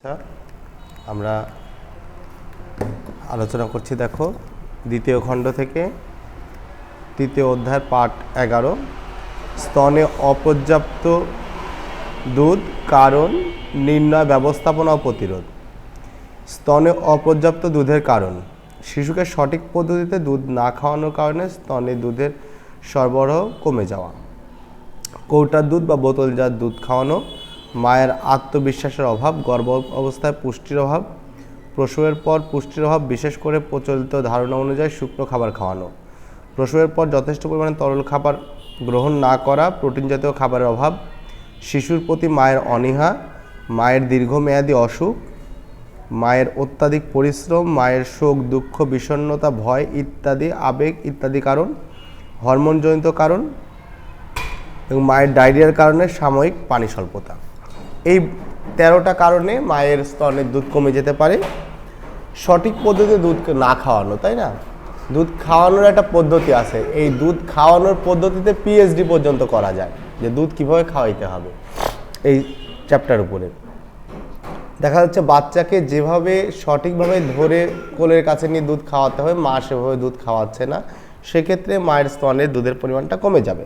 আচ্ছা আমরা আলোচনা করছি, দেখো, দ্বিতীয় খণ্ড থেকে তৃতীয় অধ্যায় পাঠ এগারো। স্তনে অপর্যাপ্ত দুধ, কারণ নির্ণয়, ব্যবস্থাপনা ও প্রতিরোধ। স্তনে অপর্যাপ্ত দুধের কারণ। শিশুকে সঠিক পদ্ধতিতে দুধ না খাওয়ানোর কারণে স্তনে দুধের সরবরাহ কমে যাওয়া। কৌটার দুধ বা বোতলজাত দুধ খাওয়ানো মায়ের আত্মবিশ্বাসের অভাব, গর্ভ অবস্থায় পুষ্টির অভাব, প্রসবের পর পুষ্টির অভাব, বিশেষ করে প্রচলিত ধারণা অনুযায়ী শুকনো খাবার খাওয়ানো। প্রসবের পর যথেষ্ট পরিমাণে তরল খাবার গ্রহণ না করা, প্রোটিন জাতীয় খাবারের অভাব, শিশুর প্রতি মায়ের অনীহা, মায়ের দীর্ঘমেয়াদী অসুখ, মায়ের অত্যাধিক পরিশ্রম, মায়ের শোক, দুঃখ, বিষণ্ণতা, ভয় ইত্যাদি, আবেগ ইত্যাদি কারণ, হরমোনজনিত কারণ এবং মায়ের ডায়রিয়ার কারণে সাময়িক পানি স্বল্পতা এই তেরোটা কারণে মায়ের স্তনের দুধ কমে যেতে পারে। সঠিক পদ্ধতিতে দুধ না খাওয়ানো, তাই না? দুধ খাওয়ানোর একটা পদ্ধতি আছে। এই দুধ খাওয়ানোর পদ্ধতিতে পিএইচডি পর্যন্ত করা যায়, যে দুধ কীভাবে খাওয়াইতে হবে। এই চ্যাপ্টার উপরে। দেখা যাচ্ছে বাচ্চাকে যেভাবে সঠিকভাবে ধরে কোলের কাছে নিয়ে দুধ খাওয়াতে হয়, মা সেভাবে দুধ খাওয়াচ্ছে না, সেক্ষেত্রে মায়ের স্তনে দুধের পরিমাণটা কমে যাবে।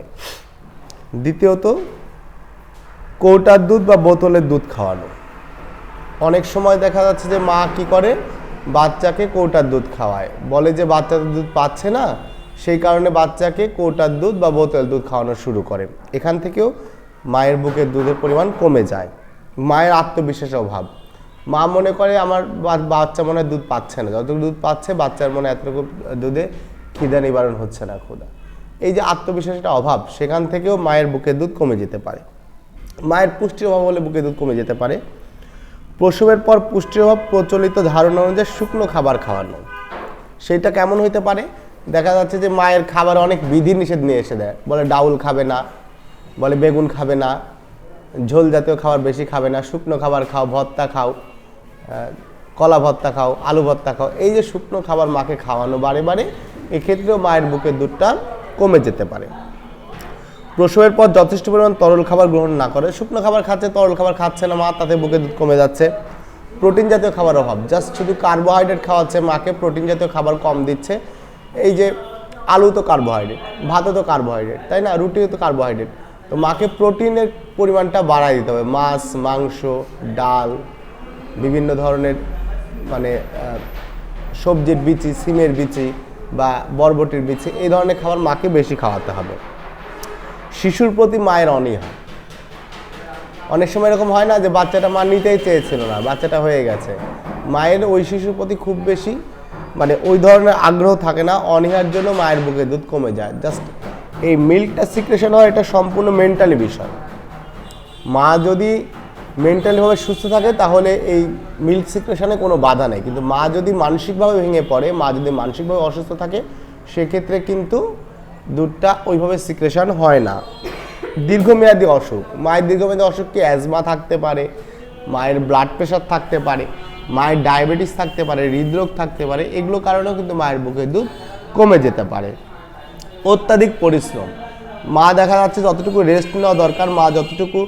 দ্বিতীয়ত কৌটার দুধ বা বোতলের দুধ খাওয়ানো। অনেক সময় দেখা যাচ্ছে যে মা কি করে? বাচ্চাকে কৌটার দুধ খাওয়ায়। বলে যে বাচ্চা দুধ পাচ্ছে না, সেই কারণে বাচ্চাকে কৌটার দুধ বা বোতল দুধ খাওয়ানো শুরু করে। এখান থেকেও মায়ের বুকের দুধের পরিমাণ কমে যায়। মায়ের আত্মবিশ্বাসের অভাব। মা মনে করে, আমার বাচ্চা মনে দুধ পাচ্ছে না। যতটুকু দুধ পাচ্ছে, বাচ্চার মনে এতটুকু দুধে খিদা নিবারণ হচ্ছে না ক্ষুধা। এই যে আত্মবিশ্বাসের অভাব, সেখান থেকেও মায়ের বুকের দুধ কমে যেতে পারে। মায়ের পুষ্টির অভাব হলে বুকের দুধ কমে যেতে পারে। প্রসবের পর পুষ্টির অভাব প্রচলিত ধারণা অনুযায়ী শুকনো খাবার খাওয়ানো। সেইটা কেমন হইতে পারে? দেখা যাচ্ছে যে মায়ের খাবার অনেক বিধি নিষেধ নিয়ে এসে দেয়। বলে ডাউল খাবে না, বলে বেগুন খাবে না, ঝোল জাতীয় খাবার বেশি খাবে না, শুকনো খাবার খাও, ভর্তা খাও কলা ভর্তা খাও, আলু ভর্তা খাও, এই যে শুকনো খাবার মাকে খাওয়ানো বারে বারে, এক্ষেত্রেও মায়ের বুকের দুধটা কমে যেতে পারে। প্রসবের পর যথেষ্ট পরিমাণ তরল খাবার গ্রহণ না করে। শুকনো খাবার খাচ্ছে, তরল খাবার খাচ্ছে না, মা, তাতে বুকে দুধ কমে যাচ্ছে। প্রোটিন জাতীয় খাবার অভাব। জাস্ট শুধু কার্বোহাইড্রেট খাওয়াচ্ছে মাকে, প্রোটিন জাতীয় খাবার কম দিচ্ছে। এই যে আলু তো কার্বোহাইড্রেট, ভাতও তো কার্বোহাইড্রেট, তাই না? রুটিও তো কার্বোহাইড্রেট। তো মাকে প্রোটিনের পরিমাণটা বাড়ায় দিতে হবে। মাছ, মাংস, ডাল, বিভিন্ন ধরনের মানে সবজির বিচি, সিমের বিচি বা বরবটির বিচি, এই ধরনের খাবার মাকে বেশি খাওয়াতে হবে। শিশুর প্রতি মায়ের অনীহা। অনেক সময় এরকম হয় না যে বাচ্চাটা মা নিতেই চেয়েছিল না, বাচ্চাটা হয়ে গেছে। মায়ের ওই শিশুর প্রতি খুব বেশি মানে ওই ধরনের আগ্রহ থাকে না, অনীহার জন্য মায়ের বুকে দুধ কমে যায়। জাস্ট এই মিল্কটা সিক্রেশন হয়, এটা সম্পূর্ণ মেন্টালি বিষয়। মা যদি মেন্টালিভাবে সুস্থ থাকে, তাহলে এই মিল্ক সিক্রেশনে কোনো বাধা নেই। কিন্তু মা যদি মানসিকভাবে ভেঙে পড়ে, মা যদি মানসিকভাবে অসুস্থ থাকে, সেক্ষেত্রে কিন্তু দুধটা ওইভাবে সিক্রেশন হয় না। দীর্ঘমেয়াদী অসুখ। মায়ের দীর্ঘমেয়াদী অসুখ কি অ্যাজমা থাকতে পারে, মায়ের ব্লাড প্রেশার থাকতে পারে, মায়ের ডায়াবেটিস থাকতে পারে, হৃদরোগ থাকতে পারে, এগুলো কারণেও কিন্তু মায়ের বুকের দুধ কমে যেতে পারে। অত্যাধিক পরিশ্রম। মা দেখা যাচ্ছে যতটুকু রেস্ট নেওয়া দরকার, মা যতটুকু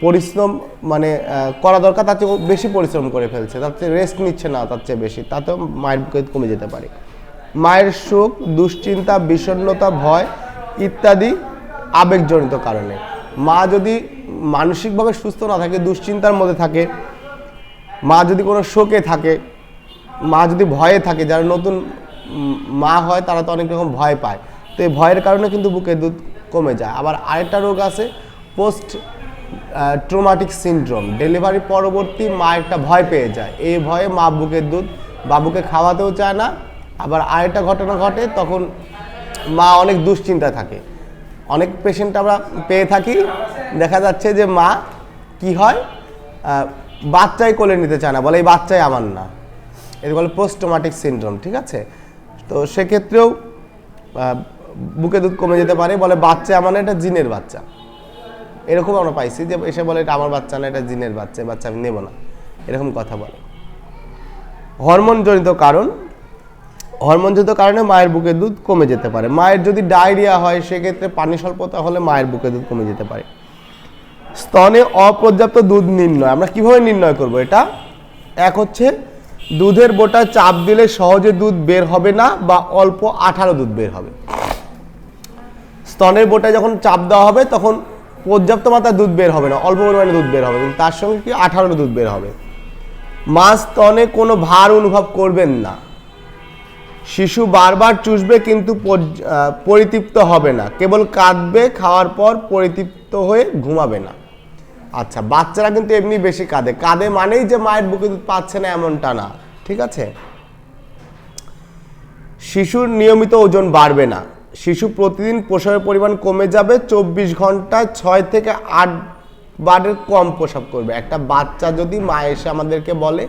পরিশ্রম মানে করা দরকার, তার চেয়ে বেশি পরিশ্রম করে ফেলছে। তার চেয়ে রেস্ট নিচ্ছে না, তার চেয়ে বেশি। তাতেও মায়ের বুকে কমে যেতে পারে। মায়ের শোক দুশ্চিন্তা, বিষণ্ণতা, ভয় ইত্যাদি আবেগজনিত কারণে। মা যদি মানসিকভাবে সুস্থ না থাকে, দুশ্চিন্তার মধ্যে থাকে, মা যদি কোনো শোকে থাকে, মা যদি ভয়ে থাকে, যারা নতুন মা হয়, তারা তো অনেক রকম ভয় পায়। তো এই ভয়ের কারণে কিন্তু বুকের দুধ কমে যায়। আবার আরেকটা রোগ আছে, পোস্ট ট্রোমাটিক সিনড্রোম। ডেলিভারি পরবর্তী মা একটা ভয় পেয়ে যায়। এই ভয়ে মা বুকের দুধ বাবুকে খাওয়াতেও চায় না আবার আরেকটা ঘটনা ঘটে, তখন মা অনেক দুশ্চিন্তায় থাকে। অনেক পেশেন্ট আমরা পেয়ে থাকি, দেখা যাচ্ছে যে মা কি হয় বাচ্চাই কোলে নিতে চায় না, বলে, এই বাচ্চাই আমার না। এর বলে পোস্টোমাটিক সিনড্রোম, ঠিক আছে? তো সেক্ষেত্রেও বুকে দুধ কমে যেতে পারে, বলে, বাচ্চা আমার এটা জিনের বাচ্চা। এরকম আমরা পাইছি যে, এসে বলে, এটা আমার বাচ্চা না, এটা জিনের বাচ্চা বাচ্চা আমি নেব না। এরকম কথা বলে। হরমোনজনিত কারণ হরমোনজনিত কারণে মায়ের বুকে দুধ কমে যেতে পারে। মায়ের যদি ডায়রিয়া হয়, সেক্ষেত্রে পানি স্বল্পতা হলে মায়ের বুকে দুধ কমে যেতে পারে। স্তনে অপর্যাপ্ত দুধ নির্ণয়। আমরা কীভাবে নির্ণয় করব এটা? এক হচ্ছে, দুধের বোটা চাপ দিলে সহজে দুধ বের হবে না বা অল্প আঠারো দুধ বের হবে। স্তনের বোটায় যখন চাপ দেওয়া হবে, তখন পর্যাপ্ত মাত্রায় দুধ বের হবে না। অল্প পরিমাণে দুধ বের হবে, কিন্তু তার সঙ্গে কি আঠারো দুধ বের হবে? মা স্তনে কোনো ভার অনুভব করবেন না। শিশু বারবার চুষবে কিন্তু পরিতৃপ্ত হবে না। কেবল কাঁদবে, খাওয়ার পর পরিতৃপ্ত হয়ে ঘুমাবে না। আচ্ছা বাচ্চারা কিন্তু এমনি বেশি কাঁদে। কাঁদে মানেই যে মায়ের বুকে দুধ পাচ্ছে না এমনটা না, ঠিক আছে? শিশুর নিয়মিত ওজন বাড়বে না। শিশু প্রতিদিন প্রসাবের পরিমাণ কমে যাবে, চব্বিশ ঘন্টায় ছয় থেকে আট বারের কম প্রসাব করবে। একটা বাচ্চা যদি মা এসে আমাদেরকে বলে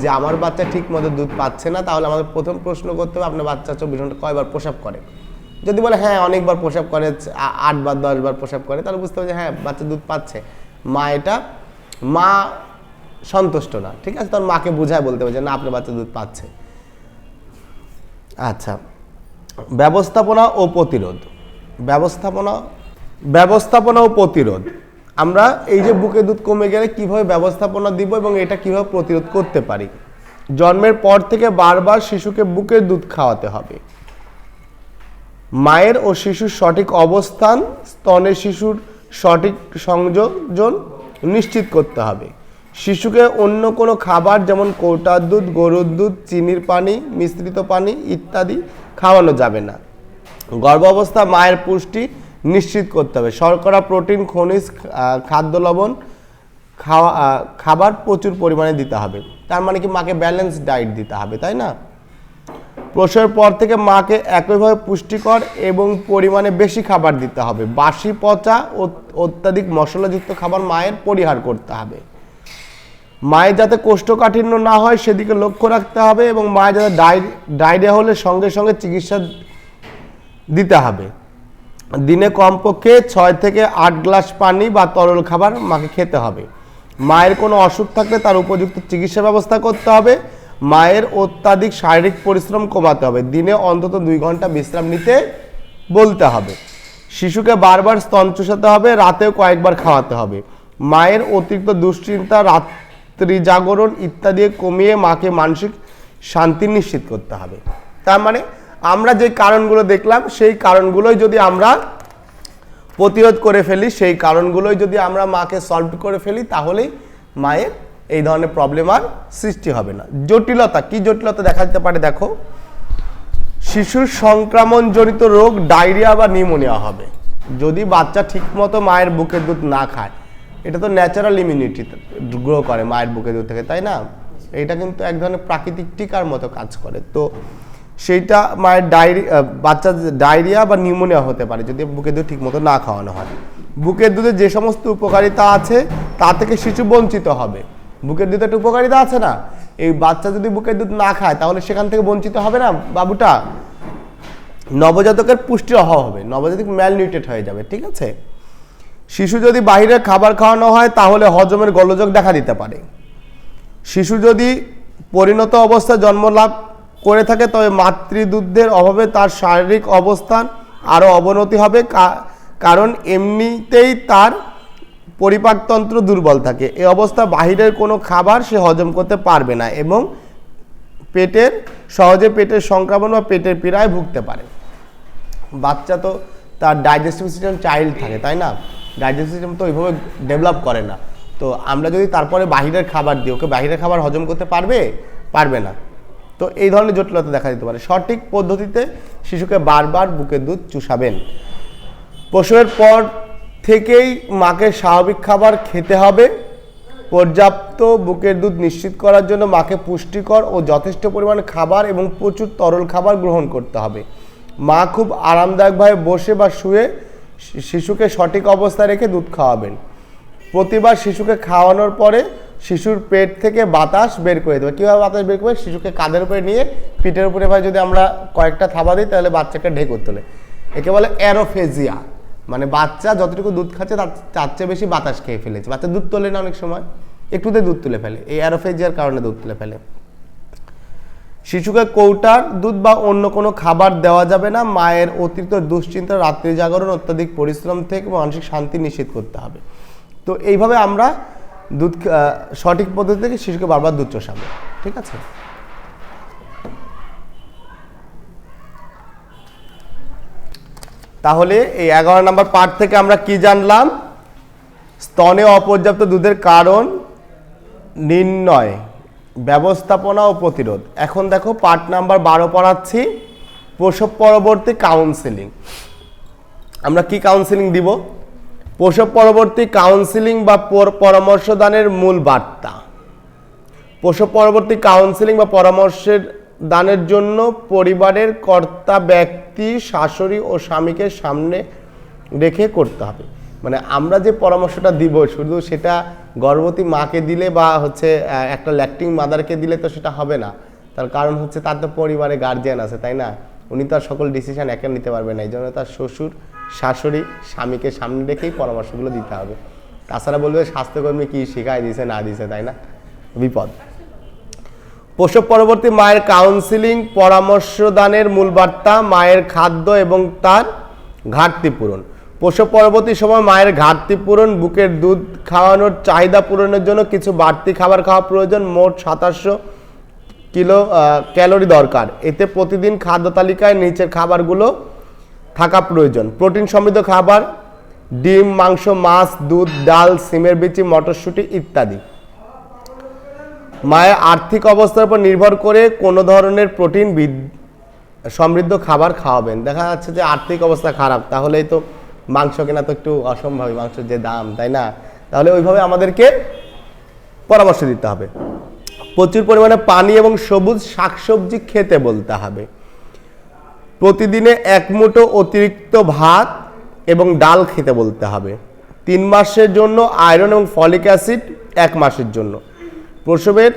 যে আমার বাচ্চা ঠিক মতো দুধ পাচ্ছে না, তাহলে আমাদের প্রথম প্রশ্ন করতে হবে, আপনার বাচ্চা চব্বিশ ঘণ্টা কয়বার প্রসাব করে? যদি বলে হ্যাঁ অনেকবার প্রসাব করে আটবার, দশবার প্রসাব করে, তাহলে বুঝতে হবে যে হ্যাঁ বাচ্চা দুধ পাচ্ছে। মা এটা, মা সন্তুষ্ট না, ঠিক আছে? তখন মাকে বুঝায় বলতে হবে যে, না, আপনার বাচ্চা দুধ পাচ্ছে। আচ্ছা ব্যবস্থাপনা ও প্রতিরোধ। ব্যবস্থাপনা ব্যবস্থাপনা ও প্রতিরোধ। আমরা এই যে বুকে দুধ কমে গেলে কীভাবে ব্যবস্থাপনা দিব এবং এটা কীভাবে প্রতিরোধ করতে পারি? জন্মের পর থেকে বারবার শিশুকে বুকের দুধ খাওয়াতে হবে। মায়ের ও শিশুর সঠিক অবস্থান, স্তনে শিশুর সঠিক সংযোজন নিশ্চিত করতে হবে। শিশুকে অন্য কোনো খাবার যেমন কৌটার দুধ, গরুর দুধ, চিনির পানি, মিশ্রিত পানি ইত্যাদি খাওয়ানো যাবে না। গর্ভাবস্থা মায়ের পুষ্টি নিশ্চিত করতে হবে। শর্করা, প্রোটিন, খনিজ খাদ্য লবণ, খাওয়া খাবার প্রচুর পরিমাণে দিতে হবে। তার মানে কি মাকে ব্যালেন্স ডায়েট দিতে হবে, তাই না? প্রসবের পর থেকে মাকে একইভাবে পুষ্টিকর এবং পরিমাণে বেশি খাবার দিতে হবে। বাসি পচা অত্যাধিক মশলাযুক্ত খাবার মায়ের পরিহার করতে হবে। মায়ের যাতে কোষ্ঠকাঠিন্য না হয়, সেদিকে লক্ষ্য রাখতে হবে এবং মায়ের যাতে ডায়রিয়া হলে সঙ্গে সঙ্গে চিকিৎসা দিতে হবে। দিনে কমপক্ষে ছয় থেকে আট গ্লাস পানি বা তরল খাবার মাকে খেতে হবে। মায়ের কোনো অসুখ থাকলে তার উপযুক্ত চিকিৎসা ব্যবস্থা করতে হবে। মায়ের অত্যাধিক শারীরিক পরিশ্রম কমাতে হবে। দিনে অন্তত দুই ঘণ্টা বিশ্রাম নিতে বলতে হবে। শিশুকে বারবার স্তন চুষাতে হবে, রাতেও কয়েকবার খাওয়াতে হবে। মায়ের অতিরিক্ত দুশ্চিন্তা, রাত্রি জাগরণ ইত্যাদি কমিয়ে মাকে মানসিক শান্তি নিশ্চিত করতে হবে। তার মানে আমরা যে কারণগুলো দেখলাম, সেই কারণগুলোই যদি আমরা প্রতিরোধ করে ফেলি, সেই কারণগুলোই যদি আমরা মাকে সলভ করে ফেলি, তাহলেই মায়ের এই ধরনের প্রবলেম আর সৃষ্টি হবে না। জটিলতা, কি জটিলতা দেখা যেতে পারে দেখো? শিশুর সংক্রমণজনিত রোগ ডায়রিয়া বা নিউমোনিয়া হবে। যদি বাচ্চা ঠিকমতো মায়ের বুকের দুধ না খায়, এটা তো ন্যাচারাল ইমিউনিটি গ্রো করে মায়ের বুকের দুধ থেকে, তাই না? এটা কিন্তু এক ধরনের প্রাকৃতিক টিকার মতো কাজ করে। তো সেইটা মায়ের ডায়রি বাচ্চা ডায়রিয়া বা নিউমোনিয়া হতে পারে, যদি বুকের দুধ ঠিকমতো না খাওয়ানো হয়। বুকের দুধে যে সমস্ত উপকারিতা আছে, তা থেকে শিশু বঞ্চিত হবে। বুকের দুধে একটা উপকারিতা আছে না? এই বাচ্চা যদি বুকের দুধ না খায়, তাহলে সেখান থেকে বঞ্চিত হবে না, বাবুটা? নবজাতকের পুষ্টির অভাব হবে, নবজাতক ম্যালনিউট্রেট হয়ে যাবে, ঠিক আছে? শিশু যদি বাইরের খাবার খাওয়ানো হয়, তাহলে হজমের গোলযোগ দেখা দিতে পারে। শিশু যদি পরিণত অবস্থায় জন্ম লাভ করে থাকে, তবে মাতৃদুগ্ধের অভাবে তার শারীরিক অবস্থান আরও অবনতি হবে। কারণ এমনিতেই তার পরিপাকতন্ত্র দুর্বল থাকে। এ অবস্থা বাহিরের কোনো খাবার সে হজম করতে পারবে না এবং পেটের, সহজে পেটের সংক্রমণ বা পেটের পীড়ায় ভুগতে পারে। বাচ্চা তো তার ডাইজেস্টিভ সিস্টেম চাইল্ড থাকে, তাই না? ডাইজেস্টিভ সিস্টেম তো ওইভাবে ডেভেলপ করে না। তো আমরা যদি তারপরে বাহিরের খাবার দিই, ওকে বাহিরের খাবার হজম করতে পারবে? পারবে না। তো এই ধরনের জটিলতা দেখা দিতে পারে। সঠিক পদ্ধতিতে শিশুকে বারবার বুকের দুধ চুষাবেন। প্রসবের পর থেকেই মাকে স্বাভাবিক খাবার খেতে হবে। পর্যাপ্ত বুকের দুধ নিশ্চিত করার জন্য মাকে পুষ্টিকর ও যথেষ্ট পরিমাণে খাবার এবং প্রচুর তরল খাবার গ্রহণ করতে হবে। মা খুব আরামদায়কভাবে বসে বা শুয়ে শিশুকে সঠিক অবস্থায় রেখে দুধ খাওয়াবেন। প্রতিবার শিশুকে খাওয়ানোর পরে শিশুর পেট থেকে বাতাস বের করে দেবে। কীভাবে বাতাস বের করবে? শিশুকে কাঁধের উপরে নিয়ে পিঠের উপরে ভাই যদি আমরা কয়েকটা থাবা দিই, তাহলে বাচ্চাকে ঢেকুর তোলে একে বলে অ্যারোফেজিয়া। মানে বাচ্চা যতটুকু দুধ খাচ্ছে, তার তার চেয়ে বেশি বাতাস খেয়ে ফেলেছে। বাচ্চা দুধ তোলে না অনেক সময়। একটুতে দুধ তুলে ফেলে। এই অ্যারোফেজিয়ার কারণে দুধ তুলে ফেলে। শিশুকে কৌটার দুধ বা অন্য কোনো খাবার দেওয়া যাবে না। মায়ের অতিরিক্ত দুশ্চিন্তা, রাত্রি জাগরণ, অত্যাধিক পরিশ্রম থেকে মানসিক শান্তি নিশ্চিত করতে হবে। তো এইভাবে আমরা দুধ সঠিক পদ্ধতি থেকে শিশুকে বারবার দুধ চষাবে। ঠিক আছে? তাহলে এই এগারো নম্বর পার্ট থেকে আমরা কি জানলাম? স্তনে অপর্যাপ্ত দুধের কারণ নির্ণয়, ব্যবস্থাপনা ও প্রতিরোধ। এখন দেখো পার্ট নাম্বার বারো পড়াচ্ছি। প্রসব পরবর্তী কাউন্সেলিং আমরা কি কাউন্সেলিং দিব? প্রসব পরবর্তী কাউন্সিলিং বা পর- পরামর্শদানের মূল বার্তা। প্রসব পরবর্তী কাউন্সিলিং বা পরামর্শের দানের জন্য পরিবারের কর্তা, ব্যক্তি, শাশুড়ি ও স্বামীকে সামনে রেখে করতে হবে। মানে আমরা যে পরামর্শটা দিব, শুধু সেটা গর্ভবতী মাকে দিলে বা হচ্ছে একটা ল্যাকটিং মাদারকে দিলে তো সেটা হবে না। তার কারণ হচ্ছে তার তো পরিবারে গার্জিয়ান আছে, তাই না? উনি তো আর সকল ডিসিশন একা নিতে পারবে না। এই জন্য তার শ্বশুর, শাশুড়ি, স্বামীকে সামনে রেখেই পরামর্শগুলো দিতে হবে। তাছাড়া বলবে স্বাস্থ্যকর্মী কি শেখায় দিছে, না দিছে, তাই না? বিপদ। প্রসব পরবর্তী মায়ের কাউন্সিলিং পরামর্শদানের মূল বার্তা, মায়ের খাদ্য এবং তার ঘাটতি পূরণ। প্রসব পরবর্তী সময় মায়ের ঘাটতি পূরণ, বুকের দুধ খাওয়ানোর চাহিদা পূরণের জন্য কিছু বাড়তি খাবার খাওয়া প্রয়োজন। মোট সাতাশশো কিলো ক্যালোরি দরকার। এতে প্রতিদিন খাদ্য তালিকায় নিচের খাবারগুলো থাকা প্রয়োজন। প্রোটিন সমৃদ্ধ খাবার, ডিম, মাংস, মাছ, দুধ, ডাল, সিমের বিচি, মটরশুঁটি ইত্যাদি। মায়ের আর্থিক অবস্থার উপর নির্ভর করে কোনো ধরনের প্রোটিন সমৃদ্ধ খাবার খাওয়াবেন। দেখা যাচ্ছে যে আর্থিক অবস্থা খারাপ, তাহলেই তো মাংস কেনা তো একটু অসম্ভব মাংসের যে দাম, তাই না? তাহলে ওইভাবে আমাদেরকে পরামর্শ দিতে হবে। প্রচুর পরিমাণে পানি এবং সবুজ শাকসবজি খেতে বলতে হবে। প্রতিদিনে এক মুঠো অতিরিক্ত ভাত এবং ডাল খেতে বলতে হবে। তিন মাসের জন্য আয়রন এবং ফলিক অ্যাসিড এক মাসের জন্য। প্রসবের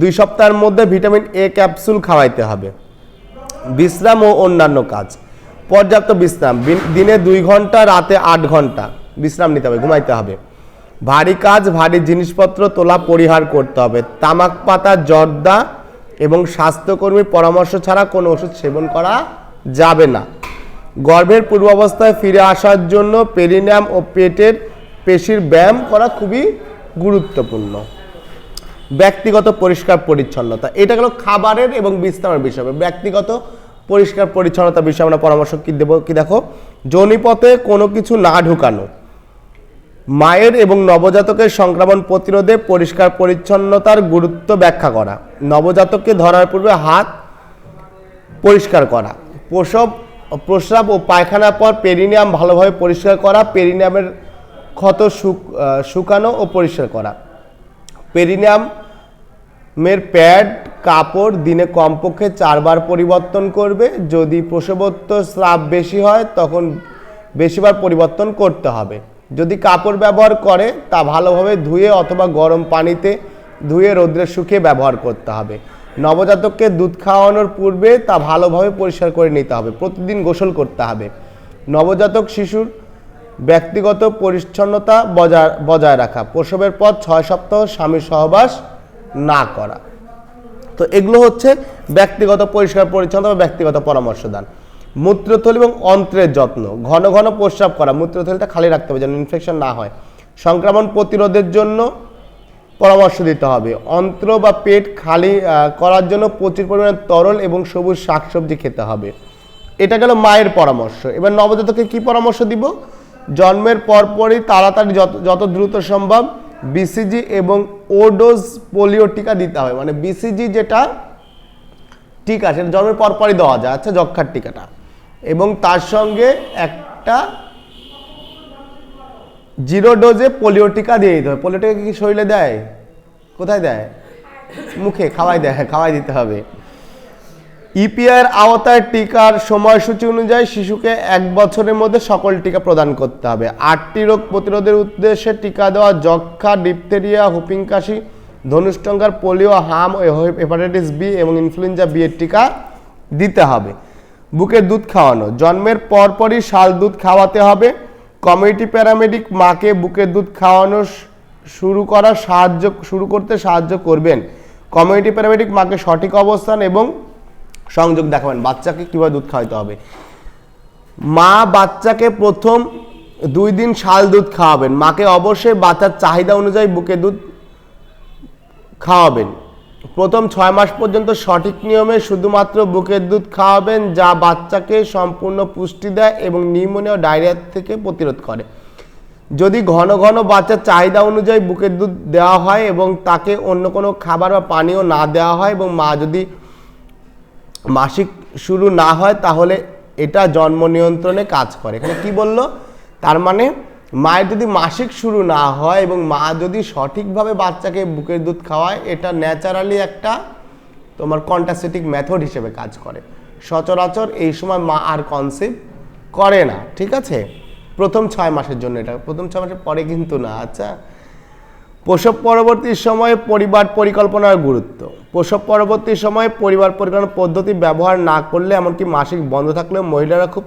দুই সপ্তাহের মধ্যে ভিটামিন এ ক্যাপসুল খাওয়াইতে হবে। বিশ্রাম ও অন্যান্য কাজ। পর্যাপ্ত বিশ্রাম। দিনে দুই ঘণ্টা, রাতে আট ঘণ্টা বিশ্রাম নিতে হবে, ঘুমাইতে হবে। ভারী কাজ, ভারী জিনিসপত্র তোলা, পরিহার করতে হবে। তামাক পাতা, জর্দা এবং স্বাস্থ্যকর্মীর পরামর্শ ছাড়া কোনো ওষুধ সেবন করা যাবে না। গর্ভের পূর্বাবস্থায় ফিরে আসার জন্য পেরিনাম ও পেটের পেশির ব্যায়াম করা খুবই গুরুত্বপূর্ণ। ব্যক্তিগত পরিষ্কার পরিচ্ছন্নতা, এটা গেল খাবারের এবং বিশ্রামের বিষয়। ব্যক্তিগত পরিষ্কার পরিচ্ছন্নতা বিষয়ে আমরা পরামর্শ কি দেবো, কি দেখো? যৌনিপথে কোনো কিছু না ঢুকানো মায়ের এবং নবজাতকের সংক্রমণ প্রতিরোধে পরিষ্কার পরিচ্ছন্নতার গুরুত্ব ব্যাখ্যা করা। নবজাতককে ধরার পূর্বে হাত পরিষ্কার করা। প্রসব, প্রস্রাব ও পায়খানার পর পেরিনিয়াম ভালোভাবে পরিষ্কার করা, পেরিনিয়ামের ক্ষত শুকানো ও পরিষ্কার করা। পেরিনিয়ামের প্যাড, কাপড় দিনে কমপক্ষে চারবার পরিবর্তন করবে। যদি প্রসবোত্তর স্রাব বেশি হয়, তখন বেশিবার পরিবর্তন করতে হবে। যদি কাপড় ব্যবহার করে, তা ভালোভাবে ধুয়ে অথবা গরম পানিতে ধুয়ে রোদ্রে শুকিয়ে ব্যবহার করতে হবে। নবজাতককে দুধ খাওয়ানোর পূর্বে তা ভালোভাবে পরিষ্কার করে নিতে হবে। প্রতিদিন গোসল করতে হবে। নবজাতক শিশুর ব্যক্তিগত পরিচ্ছন্নতা বজায় বজায় রাখা। প্রসবের পর ছয় সপ্তাহ স্বামীর সহবাস না করা। তো এগুলো হচ্ছে ব্যক্তিগত পরিষ্কার পরিচ্ছন্ন বা ব্যক্তিগত পরামর্শ দান মূত্রথলি এবং অন্ত্রের যত্ন। ঘন ঘন প্রস্রাব করা। মূত্রথলিটা খালি রাখতে হবে যেন ইনফেকশন না হয়। সংক্রমণ প্রতিরোধের জন্য পরামর্শ দিতে হবে। অন্ত্র বা পেট খালি করার জন্য প্রচুর পরিমাণে তরল এবং সবুজ শাকসবজি খেতে হবে। এটা গেল মায়ের পরামর্শ। এবার নবজাতকে কি পরামর্শ দিব? জন্মের পরপরই তাড়াতাড়ি যত যত দ্রুত সম্ভব বিসিজি এবং ওডোজ পোলিও টিকা দিতে হবে। মানে বিসিজি যেটা টিকা, সেটা জন্মের পরপরই দেওয়া যায়। আচ্ছা যক্ষার টিকাটা। এবং তার সঙ্গে একটা জিরো ডোজে পোলিও টিকা দিয়ে দিতে হবে। পোলিও টিকা কি শরীরে দেয়? কোথায় দেয়? মুখে খাওয়াই দেয় খাওয়াই দিতে হবে। ইপিআইয়ের আওতায় টিকার সময়সূচি অনুযায়ী শিশুকে এক বছরের মধ্যে সকল টিকা প্রদান করতে হবে। আটটি রোগ প্রতিরোধের উদ্দেশ্যে টিকা দেওয়া যক্ষা ডিপথেরিয়া, হুপিং কাশি ধনুষ্টঙ্কার পোলিও, হাম হেপাটাইটিস বি এবং ইনফ্লুয়েঞ্জা বি এর টিকা দিতে হবে। বুকের দুধ খাওয়ানো। জন্মের পরপরই শাল দুধ খাওয়াতে হবে। কমিউনিটি প্যারামেডিক মাকে বুকের দুধ খাওয়ানো শুরু করা সাহায্য, শুরু করতে সাহায্য করবেন। কমিউনিটি প্যারামেডিক মাকে সঠিক অবস্থান এবং সংযোগ দেখাবেন। বাচ্চাকে কীভাবে দুধ খাওয়াতে হবে। মা বাচ্চাকে প্রথম দুই দিন শাল দুধ খাওয়াবেন। মাকে অবশ্যই বাচ্চার চাহিদা অনুযায়ী বুকের দুধ খাওয়াবেন। প্রথম ছয় মাস পর্যন্ত সঠিক নিয়মে শুধুমাত্র বুকের দুধ খাওয়াবেন, যা বাচ্চাকে সম্পূর্ণ পুষ্টি দেয় এবং নিউমোনিয়া ডায়রিয়া থেকে প্রতিরোধ করে। যদি ঘন ঘন বাচ্চার চাহিদা অনুযায়ী বুকের দুধ দেওয়া হয় এবং তাকে অন্য কোনো খাবার বা পানীয় না দেওয়া হয় এবং মা যদি মাসিক শুরু না হয়, তাহলে এটা জন্ম নিয়ন্ত্রণে কাজ করে। এখানে কি বলল? তার মানে মায়ের যদি মাসিক শুরু না হয় এবং মা যদি সঠিকভাবে বাচ্চাকে বুকের দুধ খাওয়ায়, এটা ন্যাচারালি একটা তোমার কন্টাসেটিক মেথড হিসেবে কাজ করে। সচরাচর এই সময় মা আর কনসিভ করে না, ঠিক আছে? প্রথম ছয় মাসের জন্য এটা, প্রথম ছয় মাসের পরে কিন্তু না আচ্ছা? প্রসব পরবর্তী সময়ে পরিবার পরিকল্পনার গুরুত্ব। প্রসব পরবর্তী সময়ে পরিবার পরিকল্পনা পদ্ধতি ব্যবহার না করলে এমনকি মাসিক বন্ধ থাকলেও মহিলারা খুব